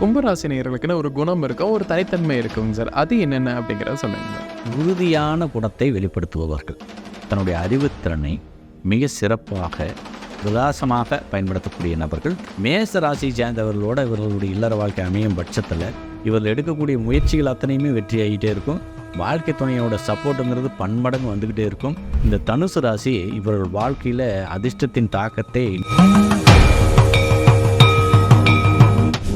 கும்பராசி நேயர்களுக்குன்னு ஒரு குணம் இருக்கும் ஒரு தனித்தன்மை இருக்குங்க சார். அது என்னென்ன அப்படிங்கிறத சொன்னீங்க உறுதியான குணத்தை வெளிப்படுத்துபவர்கள். தன்னுடைய அறிவுத்திறனை மிக சிறப்பாக விலாசமாக பயன்படுத்தக்கூடிய நபர்கள். மேச ராசி சேர்ந்தவர்களோட இவர்களுடைய இல்லற வாழ்க்கை அமையும் பட்சத்தில் இவர்கள் எடுக்கக்கூடிய முயற்சிகள் அத்தனையுமே வெற்றி ஆகிட்டே இருக்கும். வாழ்க்கை துணையோட சப்போர்ட்டுங்கிறது பன்மடங்கு வந்துக்கிட்டே இருக்கும். இந்த தனுசு ராசி இவர்கள் வாழ்க்கையில் அதிர்ஷ்டத்தின் தாக்கத்தை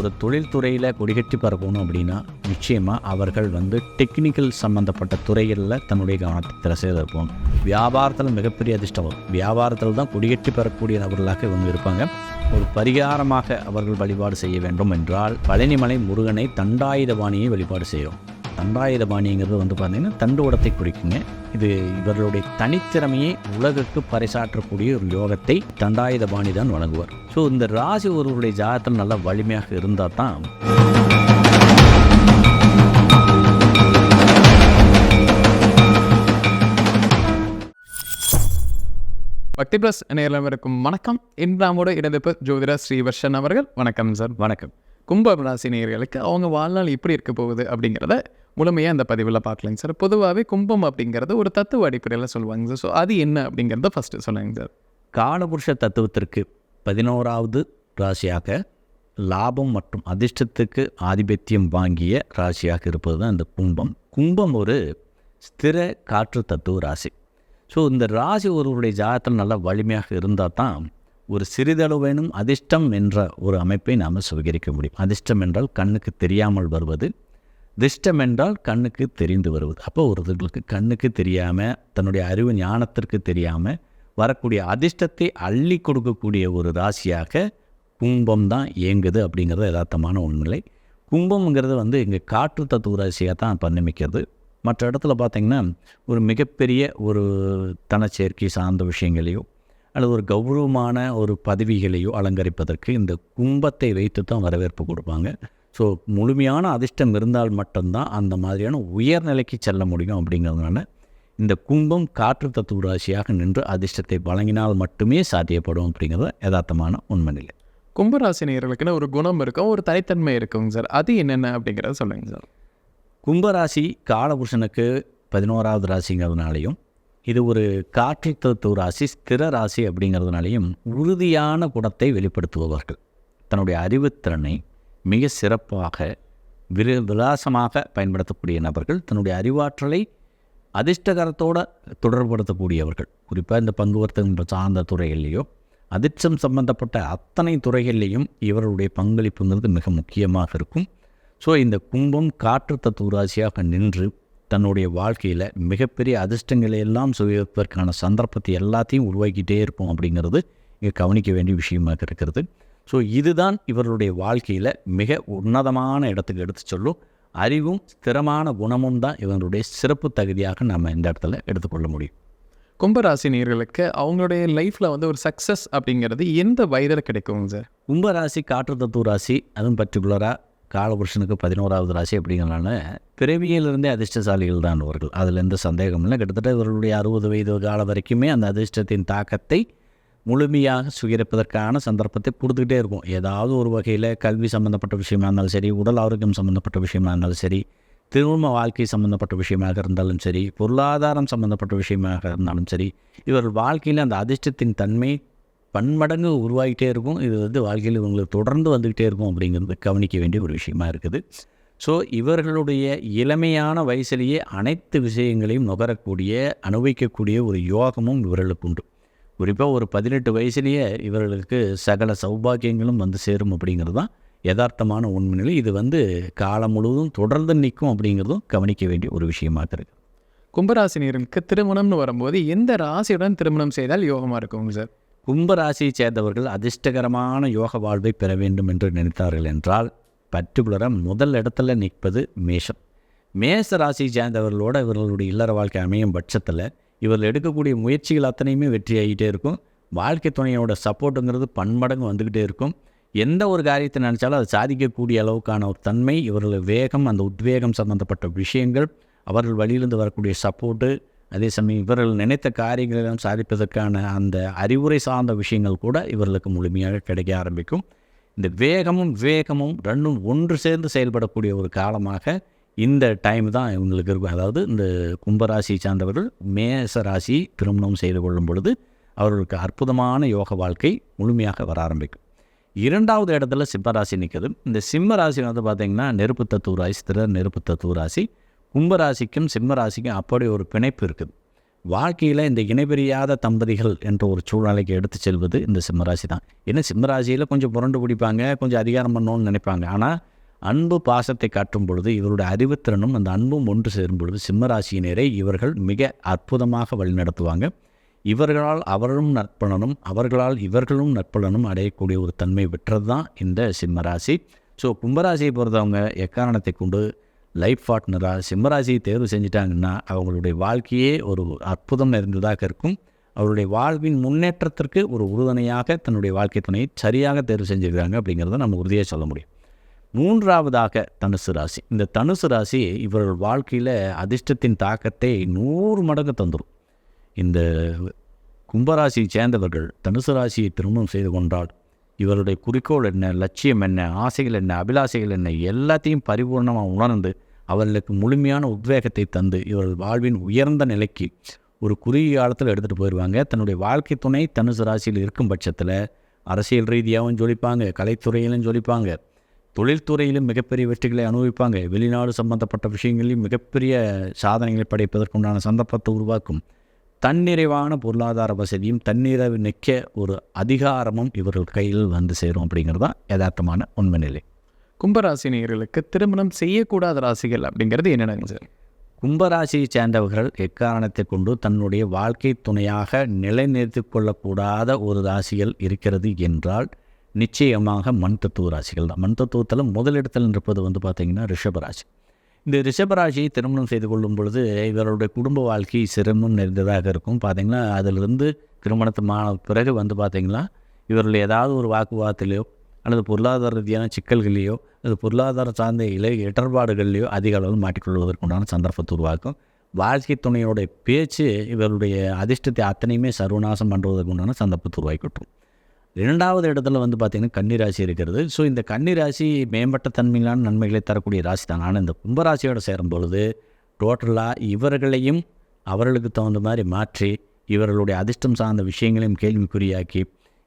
ஒரு தொழில்துறையில் கொடிகட்டி பரப்பணும் அப்படின்னா நிச்சயமாக அவர்கள் வந்து டெக்னிக்கல் சம்மந்தப்பட்ட துறைகளில் தன்னுடைய கவனத்தை திரை செய்திருப்போம் வியாபாரத்தில் மிகப்பெரிய அதிர்ஷ்டம். வரும் வியாபாரத்தில் தான் கொடிகட்டி பெறக்கூடிய நபர்களாக இவங்க இருப்பாங்க. ஒரு பரிகாரமாக அவர்கள் வழிபாடு செய்ய வேண்டும் என்றால் பழனிமலை முருகனை தண்டாயுதபாணியை வழிபாடு செய்கிறோம் தண்டாயுதபாணிங்கிறது வந்து பார்த்திங்கன்னா தண்டுவடத்தை குறிக்குங்க. இது இவர்களுடைய தனித்திறமையை உலகுக்கு பறைசாற்றக்கூடிய ஒரு யோகத்தை தண்டாயுதபாணி தான் வழங்குவார். ஸோ இந்த ராசி ஒருவருடைய ஜாதகத்தில் நல்ல வலிமையாக இருந்தால் தான் பக்தி பிளஸ் நேரில் இருக்கும் வணக்கம். இன்றாமோட இடதுப்பு ஜோதிடர் ஸ்ரீவர்ஷன் அவர்கள். வணக்கம் சார். வணக்கம். கும்ப ராசி நேயர்களுக்கு அவங்க வாழ்நாள் எப்படி இருக்க போகுது அப்படிங்கிறத முழுமையாக அந்த பதிவில் பார்க்கலாங்க சார். பொதுவாகவே கும்பம் அப்படிங்கிறது ஒரு தத்துவ அடிப்படையில் சொல்லுவாங்க சார். ஸோ அது என்ன அப்படிங்கிறத ஃபஸ்ட்டு சொல்லுங்க சார். காலபுருஷ தத்துவத்திற்கு பதினோராவது ராசியாக லாபம் மற்றும் அதிர்ஷ்டத்துக்கு ஆதிபத்தியம் வாங்கிய ராசியாக இருப்பது தான் இந்த கும்பம். கும்பம் ஒரு ஸ்திர காற்று தத்துவ ராசி. ஸோ இந்த ராசி ஒருவருடைய ஜாதகத்தில் நல்லா வலிமையாக இருந்தால் தான் ஒரு சிறிதளவேனும் அதிர்ஷ்டம் என்ற ஒரு அமைப்பை நாம் சுவீகரிக்க முடியும். அதிர்ஷ்டம் என்றால் கண்ணுக்கு தெரியாமல் வருவது திஷ்டம் என்றால் கண்ணுக்கு தெரிந்து வருவது. அப்போ ஒருத்தர்களுக்கு கண்ணுக்கு தெரியாமல் தன்னுடைய அறிவு ஞானத்திற்கு தெரியாமல் வரக்கூடிய அதிர்ஷ்டத்தை அள்ளி கொடுக்கக்கூடிய ஒரு ராசியாக கும்பம் தான் இயங்குது அப்படிங்கிறது யதார்த்தமான உண்மை. கும்பம்ங்கிறது வந்து இங்கே காற்று தத்துவ ராசியாக தான் பரிணமிக்கிறது மற்ற இடத்துல பார்த்திங்கன்னா ஒரு மிகப்பெரிய ஒரு தனச்சேர்க்கை சார்ந்த விஷயங்களையோ அல்லது ஒரு கௌரவமான ஒரு பதவிகளையோ அலங்கரிப்பதற்கு இந்த கும்பத்தை வைத்து தான் வரவேற்பு கொடுப்பாங்க. ஸோ முழுமையான அதிர்ஷ்டம் இருந்தால் மட்டும்தான் அந்த மாதிரியான உயர்நிலைக்கு செல்ல முடியும் அப்படிங்கிறதுனால இந்த கும்பம் காற்று தத்துவ ராசியாக நின்று அதிர்ஷ்டத்தை வழங்கினால் மட்டுமே சாத்தியப்படும் அப்படிங்கிறது யதார்த்தமான உண்மை நிலை கும்பராசி நேயர்களுக்குன்னு ஒரு குணம் இருக்கும் ஒரு தனித்தன்மை இருக்குங்க சார். அது என்னென்ன அப்படிங்கிறத சொல்லுங்க சார். கும்பராசி காலபுருஷனுக்கு பதினோராவது ராசிங்கிறதுனாலையும் இது ஒரு காற்று தத்துவ ராசி ஸ்திர ராசி அப்படிங்கிறதுனாலையும் உறுதியான குணத்தை வெளிப்படுத்துபவர்கள். தன்னுடைய அறிவுத்திறனை மிக சிறப்பாக விரு விலாசமாக பயன்படுத்தக்கூடிய நபர்கள் தன்னுடைய அறிவாற்றலை அதிர்ஷ்டகரத்தோடு தொடர்படுத்தக்கூடியவர்கள் குறிப்பாக இந்த பங்கு வர்த்தகம் சார்ந்த துறைகள்லேயோ அதிர்ஷ்டம் சம்பந்தப்பட்ட அத்தனை துறைகள்லேயும் இவருடைய பங்களிப்புங்கிறது மிக முக்கியமாக இருக்கும். ஸோ இந்த கும்பம் காற்று தத்துவராசியாக நின்று தன்னுடைய வாழ்க்கையில் மிகப்பெரிய அதிர்ஷ்டங்களை எல்லாம் சுயப்பதற்கான சந்தர்ப்பத்தை எல்லாத்தையும் உருவாக்கிட்டே இருப்போம் அப்படிங்கிறது இங்கே கவனிக்க வேண்டிய விஷயமாக இருக்கிறது. ஸோ இதுதான் இவர்களுடைய வாழ்க்கையில் மிக உன்னதமான இடத்துக்கு எடுத்து சொல்லும். அறிவும் ஸ்திரமான குணமும் தான் இவங்களுடைய சிறப்பு தகுதியாக நம்ம இந்த இடத்துல எடுத்துக்கொள்ள முடியும். கும்பராசி நேயர்களுக்கு அவங்களுடைய லைஃப்பில் வந்து ஒரு சக்ஸஸ் அப்படிங்கிறது எந்த வயதில் கிடைக்குங்க சார்? கும்பராசி காற்று தத்துவ ராசி அதுவும் பர்டிகுலராக காலபுருஷனுக்கு பதினோராவது ராசி அப்படிங்கிறனால பிறவியிலிருந்தே அதிர்ஷ்டசாலிகள் தான் அவர்கள். அதில் எந்த சந்தேகமும் இல்லை. கிட்டத்தட்ட இவர்களுடைய அறுபது வயது காலம் வரைக்குமே அந்த அதிர்ஷ்டத்தின் தாக்கத்தை முழுமையாக சுகரிப்பதற்கான சந்தர்ப்பத்தை கொடுத்துக்கிட்டே இருக்கும். ஏதாவது ஒரு வகையில் கல்வி சம்மந்தப்பட்ட விஷயமா இருந்தாலும் சரி உடல் ஆரோக்கியம் சம்மந்தப்பட்ட விஷயமா இருந்தாலும் சரி திருமண வாழ்க்கை சம்மந்தப்பட்ட விஷயமாக இருந்தாலும் சரி பொருளாதாரம் சம்மந்தப்பட்ட விஷயமாக இருந்தாலும் சரி இவர்கள் வாழ்க்கையில் அந்த அதிர்ஷ்டத்தின் தன்மை பன்மடங்கு உருவாகிட்டே இருக்கும். இது வந்து வாழ்க்கையில் இவங்களுக்கு தொடர்ந்து வந்துக்கிட்டே இருக்கும் அப்படிங்கிறது கவனிக்க வேண்டிய ஒரு விஷயமா இருக்குது. ஸோ இவர்களுடைய இளமையான வயசிலேயே அனைத்து விஷயங்களையும் நுகரக்கூடிய அனுபவிக்கக்கூடிய ஒரு யோகமும் இவர்களுக்கு உண்டு. குறிப்பாக ஒரு பதினெட்டு வயசுலேயே இவர்களுக்கு சகல சௌபாகியங்களும் வந்து சேரும் அப்படிங்கிறது தான் யதார்த்தமான உண்மை நிலை இது வந்து காலம் முழுவதும் தொடர்ந்து நிற்கும் அப்படிங்கிறதும் கவனிக்க வேண்டிய ஒரு விஷயமாக இருக்குது கும்பராசி நேயர்களுக்கு திருமணம்னு வரும்போது எந்த ராசியுடன் திருமணம் செய்தால் யோகமாக இருக்குங்க சார்? கும்பராசியைச் சேர்ந்தவர்கள் அதிர்ஷ்டகரமான யோக வாழ்வை பெற வேண்டும் என்று நினைத்தார்கள் என்றால் பர்டிகுலராக முதல் இடத்துல நிற்பது மேஷம். மேச ராசியை சேர்ந்தவர்களோட இவர்களுடைய இல்லற வாழ்க்கை அமையும் பட்சத்தில் இவர்கள் எடுக்கக்கூடிய முயற்சிகள் அத்தனையுமே வெற்றி ஆகிட்டே இருக்கும். வாழ்க்கை துணையோட சப்போர்ட்டுங்கிறது பன்மடங்கு வந்துக்கிட்டே இருக்கும். எந்த ஒரு காரியத்தை நினச்சாலும் அதை சாதிக்கக்கூடிய அளவுக்கான ஒரு தன்மை இவர்கள் வேகம் அந்த உத்வேகம் சம்மந்தப்பட்ட விஷயங்கள் அவர்கள் வழியிலிருந்து வரக்கூடிய சப்போர்ட்டு அதே சமயம் இவர்கள் நினைத்த காரியங்களெல்லாம் சாதிப்பதற்கான அந்த அறிவுரை சார்ந்த விஷயங்கள் கூட இவர்களுக்கு முழுமையாக கிடைக்க ஆரம்பிக்கும். இந்த வேகமும் விவேகமும் ரெண்டும் ஒன்று சேர்ந்து செயல்படக்கூடிய ஒரு காலமாக இந்த டைம் தான் இவங்களுக்கு இருக்கும். அதாவது இந்த கும்பராசி சார்ந்தவர்கள் மேச ராசி திருமணம் செய்து கொள்ளும் பொழுது அவர்களுக்கு அற்புதமான யோக வாழ்க்கை முழுமையாக வர ஆரம்பிக்கும். இரண்டாவது இடத்துல சிம்மராசி நிற்குது இந்த சிம்ம ராசி வந்து பார்த்திங்கன்னா நெருப்பு தத்துவ ராசி ஸ்திர நெருப்பு தத்துவ ராசி. கும்பராசிக்கும் சிம்ம ராசிக்கும் அப்படி ஒரு பிணைப்பு இருக்குது. வாழ்க்கையில் இந்த இணைபிரியாத தம்பதிகள் என்ற ஒரு சூழ்நிலைக்கு எடுத்து செல்வது இந்த சிம்மராசி தான். ஏன்னா சிம்மராசியில் கொஞ்சம் புரண்டு பிடிப்பாங்க கொஞ்சம் அதிகாரம் பண்ணணும்னு நினைப்பாங்க. ஆனால் அன்பு பாசத்தை காட்டும் பொழுது இவருடைய அறிவுத்திறனும் அந்த அன்பும் ஒன்று சேரும் பொழுது சிம்மராசியினரை இவர்கள் மிக அற்புதமாக வழிநடத்துவாங்க இவர்களால் அவர்களும் நற்பலனும் அவர்களால் இவர்களும் நற்பலனும் அடையக்கூடிய ஒரு தன்மை பெற்றது தான் இந்த சிம்மராசி. ஸோ கும்பராசியை பொறுத்தவங்க எக்காரணத்தை கொண்டு லைஃப் பார்ட்னராக சிம்மராசியை தேர்வு செஞ்சிட்டாங்கன்னா அவங்களுடைய வாழ்க்கையே ஒரு அற்புதம் நிறைந்ததாக இருக்கும். அவருடைய வாழ்வின் முன்னேற்றத்திற்கு ஒரு உறுதுணையாக தன்னுடைய வாழ்க்கை துணையை சரியாக தேர்வு செஞ்சுருக்காங்க அப்படிங்கிறத நம்ம உறுதியாக சொல்ல முடியும். மூன்றாவதாக தனுசு ராசி. இந்த தனுசு ராசி இவர்கள் வாழ்க்கையில் அதிர்ஷ்டத்தின் தாக்கத்தை நூறு மடங்கு தந்துடும் இந்த கும்பராசியை சேர்ந்தவர்கள் தனுசு ராசியை திருமணம் செய்து கொண்டால் இவருடைய குறிக்கோள் என்ன லட்சியம் என்ன ஆசைகள் என்ன அபிலாசைகள் என்ன எல்லாத்தையும் பரிபூர்ணமாக உணர்ந்து அவர்களுக்கு முழுமையான உத்வேகத்தை தந்து இவர்கள் வாழ்வின் உயர்ந்த நிலைக்கு ஒரு குறுகிய காலத்தில் எடுத்துகிட்டு போயிடுவாங்க தன்னுடைய வாழ்க்கை துணை தனுசு ராசியில் இருக்கும் பட்சத்தில் அரசியல் ரீதியாகவும் ஜொலிப்பாங்க கலைத்துறையிலும் ஜொலிப்பாங்க. தொழில்துறையிலும் மிகப்பெரிய வெற்றிகளை அனுபவிப்பாங்க. வெளிநாடு சம்பந்தப்பட்ட விஷயங்களிலும் மிகப்பெரிய சாதனைகளை படைப்பதற்குண்டான சந்தர்ப்பத்தை உருவாக்கும். தன்னிறைவான பொருளாதார வசதியும் தன்னிறைவு நிற்க ஒரு அதிகாரமும் இவர்கள் கையில் வந்து சேரும் அப்படிங்கிறது தான் யதார்த்தமான உண்மை நிலை. கும்பராசி நேயர்களுக்கு திருமணம் செய்யக்கூடாத ராசிகள் அப்படிங்கிறது என்னென்னங்க சார் கும்பராசியை சேர்ந்தவர்கள் எக்காரணத்தை கொண்டு தன்னுடைய வாழ்க்கை துணையாக நிலைநிறுத்திக் கொள்ளக்கூடாத ஒரு ராசிகள் இருக்கிறது என்றால் நிச்சயமாக மண் தத்துவ ராசிகள் தான். மண் தத்துவத்தில் முதலிடத்தில் இருப்பது வந்து பார்த்திங்கன்னா ரிஷபராசி இந்த ரிஷபராசியை திருமணம் செய்து கொள்ளும் பொழுது இவருடைய குடும்ப வாழ்க்கை சிரமம் நிறைந்ததாக இருக்கும். பார்த்திங்கன்னா அதிலிருந்து திருமணத்துமான பிறகு வந்து பார்த்திங்கன்னா இவர்கள் ஏதாவது ஒரு வாக்குவாதத்திலையோ அல்லது பொருளாதார ரீதியான சிக்கல்களையோ அல்லது பொருளாதார சார்ந்த இலை இடர்பாடுகள்லையோ அதிக அளவில் மாட்டிக்கொள்வதற்குண்டான சந்தர்ப்பத்தை உருவாக்கும். வாழ்க்கை துணையோடைய பேச்சு இவருடைய அதிர்ஷ்டத்தை அத்தனையுமே சர்வநாசம் பண்ணுவதற்குண்டான சந்தர்ப்பத்தை உருவாக்கிவிட்டுரும் இரண்டாவது இடத்துல வந்து பார்த்திங்கன்னா கன்னிராசி இருக்கிறது. ஸோ இந்த கன்னிராசி மேம்பட்ட தன்மையிலான நன்மைகளை தரக்கூடிய ராசி தான். ஆனால் இந்த கும்பராசியோடு சேரும் பொழுது டோட்டலாக இவர்களையும் அவர்களுக்கு தகுந்த மாதிரி மாற்றி இவர்களுடைய அதிர்ஷ்டம் சார்ந்த விஷயங்களையும் கேள்விக்குறியாக்கி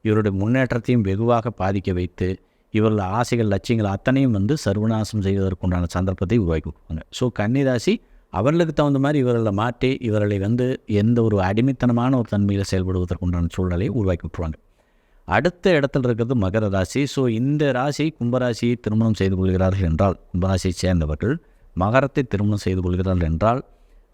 இவருடைய முன்னேற்றத்தையும் வெகுவாக பாதிக்க வைத்து இவர்கள் ஆசைகள் லட்சியங்கள் அத்தனையும் வந்து சர்வநாசம் செய்வதற்குண்டான சந்தர்ப்பத்தை உருவாக்கி கொடுப்பாங்க. ஸோ கன்னிராசி அவர்களுக்கு தகுந்த மாதிரி இவர்களை மாற்றி இவர்களை வந்து எந்த ஒரு அடிமைத்தனமான ஒரு தன்மையில் செயல்படுவதற்குண்டான சூழ்நிலையை உருவாக்கி விட்டுருவாங்க. அடுத்த இடத்துல இருக்கிறது மகர ராசி. ஸோ இந்த ராசி கும்பராசியை திருமணம் செய்து கொள்கிறார்கள் என்றால் கும்பராசியை சேர்ந்தவர்கள் மகரத்தை திருமணம் செய்து கொள்கிறார்கள் என்றால்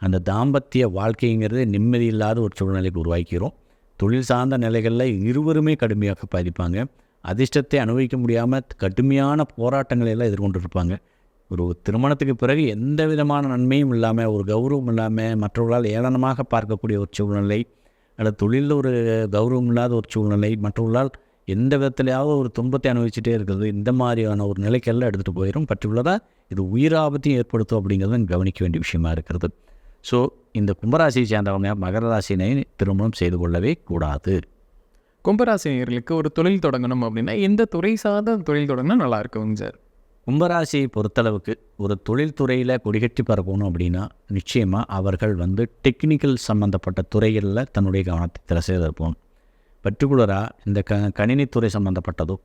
அந்த தாம்பத்திய வாழ்க்கைங்கிறது நிம்மதி இல்லாத ஒரு சூழ்நிலைக்கு உருவாக்கிறோம். தொழில் சார்ந்த நிலைகளில் இருவருமே கடுமையாக பாதிப்பாங்க. அதிர்ஷ்டத்தை அனுபவிக்க முடியாமல் கடுமையான போராட்டங்களை எல்லாம் எதிர்கொண்டிருப்பாங்க. ஒரு திருமணத்துக்கு பிறகு எந்த விதமான நன்மையும் இல்லாமல் ஒரு கௌரவம் இல்லாமல் மற்றவர்களால் ஏளனமாக பார்க்கக்கூடிய ஒரு சூழ்நிலை அல்லது தொழிலில் ஒரு கௌரவம் இல்லாத ஒரு சூழ்நிலை மற்றவர்களால் எந்த விதத்திலேயாவது ஒரு துன்பத்தை அனுபவிச்சுட்டே இருக்கிறது இந்த மாதிரியான ஒரு நிலைக்கெல்லாம் எடுத்துகிட்டு போயிடும் பர்டிகுலராக இது உயிராபத்தையும் ஏற்படுத்தும் அப்படிங்கிறத கவனிக்க வேண்டிய விஷயமா இருக்கிறது. ஸோ இந்த கும்பராசியை சேர்ந்தவங்க மகர ராசினை திருமணம் செய்து கொள்ளவே கூடாது. கும்பராசினியர்களுக்கு ஒரு தொழில் தொடங்கணும் அப்படின்னா எந்த துறை சார்ந்த தொழில் தொடங்கினா நல்லா இருக்குங்க சார். கும்பராசியை பொறுத்தளவுக்கு ஒரு தொழில்துறையில் கொடிகட்டி பரப்பணும் அப்படின்னா நிச்சயமாக அவர்கள் வந்து டெக்னிக்கல் சம்மந்தப்பட்ட துறைகளில் தன்னுடைய கவனத்தை திரை செய்திருப்போம் பர்டிகுலராக இந்த க கணினித்துறை சம்மந்தப்பட்டதோ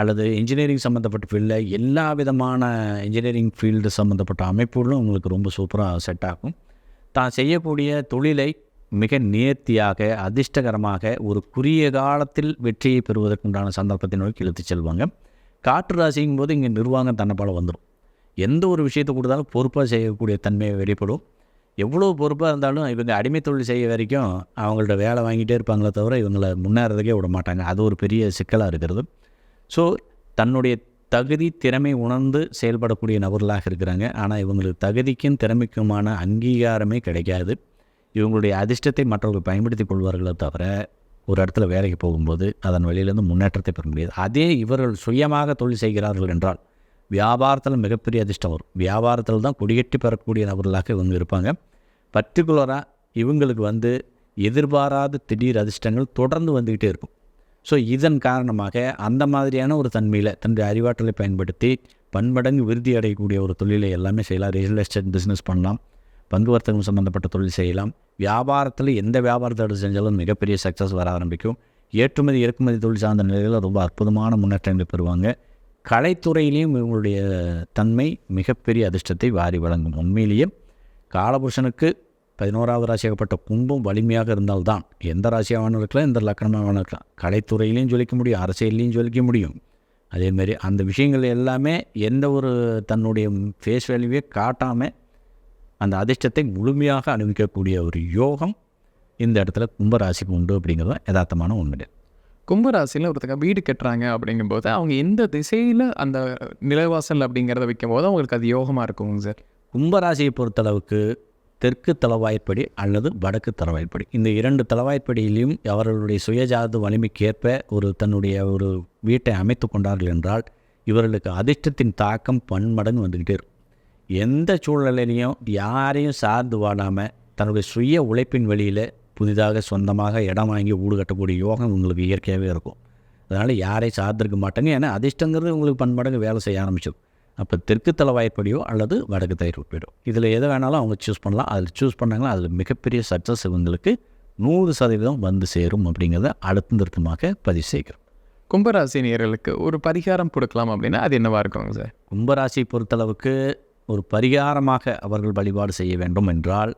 அல்லது இன்ஜினியரிங் சம்மந்தப்பட்ட ஃபீல்டில் எல்லா விதமான இன்ஜினியரிங் ஃபீல்டு சம்மந்தப்பட்ட அமைப்புகளும் உங்களுக்கு ரொம்ப சூப்பராக செட் ஆகும். தான் செய்யக்கூடிய தொழிலை மிக நேர்த்தியாக அதிர்ஷ்டகரமாக ஒரு குறுகிய காலத்தில் வெற்றியை பெறுவதற்குண்டான சந்தர்ப்பத்தை நோக்கி இழுத்துச் செல்வாங்க. காற்று ராசிங்கும் போது இங்கே நிர்வாகம் தன்னைப்பால் வந்துடும் எந்த ஒரு விஷயத்தை கொடுத்தாலும் பொறுப்பாக செய்யக்கூடிய தன்மையை வெளிப்படும். எவ்வளோ பொறுப்பாக இருந்தாலும் இவங்க அடிமை தொழில் செய்ய வரைக்கும் அவங்கள்ட்ட வேலை வாங்கிட்டே இருப்பாங்களே தவிர இவங்களை முன்னேறதுக்கே விட மாட்டாங்க. அது ஒரு பெரிய சிக்கலாக இருக்கிறது. ஸோ தன்னுடைய தகுதி திறமை உணர்ந்து செயல்படக்கூடிய நபர்களாக இருக்கிறாங்க. ஆனால் இவங்களுக்கு தகுதிக்கும் திறமைக்குமான அங்கீகாரமே கிடைக்காது. இவங்களுடைய அதிர்ஷ்டத்தை மற்றவர்கள் பயன்படுத்தி கொள்வார்களே தவிர ஒரு இடத்துல வேலைக்கு போகும்போது அதன் வழியிலேருந்து முன்னேற்றத்தை பெற முடியாது. அதே இவர்கள் சுயமாக தொழில் செய்கிறார்கள் என்றால் வியாபாரத்தில் மிகப்பெரிய அதிர்ஷ்டம் வரும். வியாபாரத்தில் தான் கொடிகட்டி பெறக்கூடிய நபர்களாக இவங்க இருப்பாங்க. பர்டிகுலராக இவங்களுக்கு வந்து எதிர்பாராத திடீர் அதிர்ஷ்டங்கள் தொடர்ந்து வந்துக்கிட்டே இருக்கும். ஸோ இதன் காரணமாக அந்த மாதிரியான ஒரு தன்மையில் தன்னுடைய அறிவாற்றலை பயன்படுத்தி பன்மடங்கு விருதி அடையக்கூடிய ஒரு தொழிலை எல்லாமே செய்யலாம். ரியல் எஸ்டேட் பிஸ்னஸ் பண்ணலாம். பங்கு வர்த்தகம் சம்மந்தப்பட்ட தொழில் செய்யலாம். வியாபாரத்தில் எந்த வியாபாரத்தை செஞ்சாலும் மிகப்பெரிய சக்ஸஸ் வர ஆரம்பிக்கும். ஏற்றுமதி இறக்குமதி தொழில் சார்ந்த நிலையில் ரொம்ப அற்புதமான முன்னேற்றங்களை பெறுவாங்க. கலைத்துறையிலையும் இவங்களுடைய தன்மை மிகப்பெரிய அதிர்ஷ்டத்தை வாரி வழங்கும். உண்மையிலேயே காலபுருஷனுக்கு பதினோராவது ராசியாகப்பட்ட கும்பம் வலிமையாக இருந்தால்தான் எந்த ராசியாகவும் இருக்கலாம் எந்த லக்கணமாக இருக்கலாம் கலைத்துறையிலையும் ஜொலிக்க முடியும் அரசியல்லையும் ஜொலிக்க முடியும். அதேமாரி அந்த விஷயங்கள் எல்லாமே எந்த ஒரு தன்னுடைய ஃபேஸ் வேல்யூவே காட்டாமல் அந்த அதிர்ஷ்டத்தை முழுமையாக அனுபவிக்கக்கூடிய ஒரு யோகம் இந்த இடத்துல கும்பராசிக்கு உண்டு அப்படிங்கிறது யதார்த்தமான உண்மை கும்பராசியில் ஒருத்தங்க வீடு கட்டுறாங்க அப்படிங்கும்போது அவங்க எந்த திசையில் அந்த நிலவாசல் அப்படிங்கிறத வைக்கும்போது அவங்களுக்கு அது யோகமாக இருக்குங்க சார்? கும்பராசியை பொறுத்தளவுக்கு தெற்கு தளவாய்ப்படி அல்லது வடக்கு தளவாய்ப்படி. இந்த இரண்டு தளவாய்ப்படியிலையும் அவர்களுடைய சுயஜாத வலிமைக்கேற்ப ஒரு தன்னுடைய ஒரு வீட்டை அமைத்து கொண்டார்கள் என்றால் இவர்களுக்கு அதிர்ஷ்டத்தின் தாக்கம் பன்மடங்கு வந்துக்கிட்டே இருக்கும். எந்த சூழ்நிலையிலையும் யாரையும் சார்ந்து வாழாமல் தன்னுடைய சுய உழைப்பின் வெளியில் புதிதாக சொந்தமாக இடம் வாங்கி வீடு கட்டக்கூடிய யோகம் உங்களுக்கு இயற்கையாகவே இருக்கும். அதனால் யாரையும் சார்ந்திருக்க மாட்டாங்க. ஏன்னா அதிர்ஷ்டங்கிறது உங்களுக்கு பன்மடங்கு வேலை செய்ய ஆரம்பிச்சிடும். அப்போ தெற்கு தளவாய்ப்படியோ அல்லது வடக்கு தயிர்ப்படியோ இதில் எதை வேணாலும் அவங்க சூஸ் பண்ணலாம். அதில் சூஸ் பண்ணாங்கன்னா அதில் மிகப்பெரிய சக்ஸஸ் இவங்களுக்கு நூறு சதவீதம் வந்து சேரும் அப்படிங்கிறத அடுத்த திருத்தமாக பதிவு செய்கிறோம். கும்பராசி நேயர்களுக்கு ஒரு பரிகாரம் கொடுக்கலாம் அப்படின்னா அது என்னவா இருக்குங்க சார்? கும்பராசியை பொறுத்தளவுக்கு ஒரு பரிகாரமாக அவர்கள் வழிபாடு செய்ய வேண்டும் என்றால்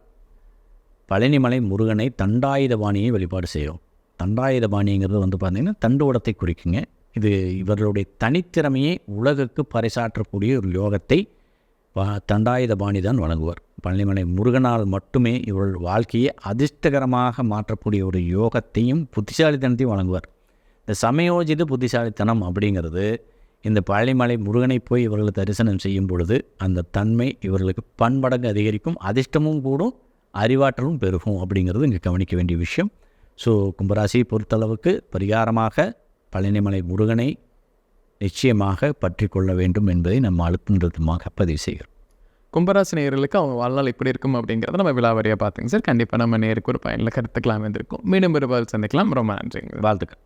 பழனிமலை முருகனை தண்டாயுதபாணியை வழிபாடு செய்யும் தண்டாயுதபாணிங்கிறது வந்து பார்த்திங்கன்னா தண்டோடத்தை குறிக்குங்க. இது இவர்களுடைய தனித்திறமையை உலகுக்கு பறைசாற்றக்கூடிய ஒரு யோகத்தை தண்டாயுதபாணி தான் வழங்குவார். பழனிமலை முருகனால் மட்டுமே இவர்கள் வாழ்க்கையை அதிர்ஷ்டகரமாக மாற்றக்கூடிய ஒரு யோகத்தையும் புத்திசாலித்தனத்தையும் வழங்குவார். இந்த சமயோஜித புத்திசாலித்தனம் அப்படிங்கிறது இந்த பழனிமலை முருகனை போய் இவர்கள் தரிசனம் செய்யும் பொழுது அந்த தன்மை இவர்களுக்கு பன்மடங்கு அதிகரிக்கும் அதிர்ஷ்டமும் கூடும் அறிவாற்றலும் பெருகும் அப்படிங்கிறது இங்கே கவனிக்க வேண்டிய விஷயம். ஸோ கும்பராசியை பொறுத்தளவுக்கு பரிகாரமாக பழனிமலை முருகனை நிச்சயமாக பற்றி கொள்ள வேண்டும் என்பதை நம்ம அழுத்தமாக பதிவு செய்கிறோம். கும்பராசி நேயர்களுக்கு அவங்க வாழ்நாள் எப்படி இருக்கும் அப்படிங்கிறத நம்ம விழாவரியாக பார்த்துங்க சார். கண்டிப்பாக நம்ம நேருக்கு ஒரு பயனில் கருத்துக்கலாம் வந்திருக்கும் மீண்டும் ஒரு பதில் சந்திக்கலாம். ரொம்ப நன்றிங்க வாழ்த்துக்கள்.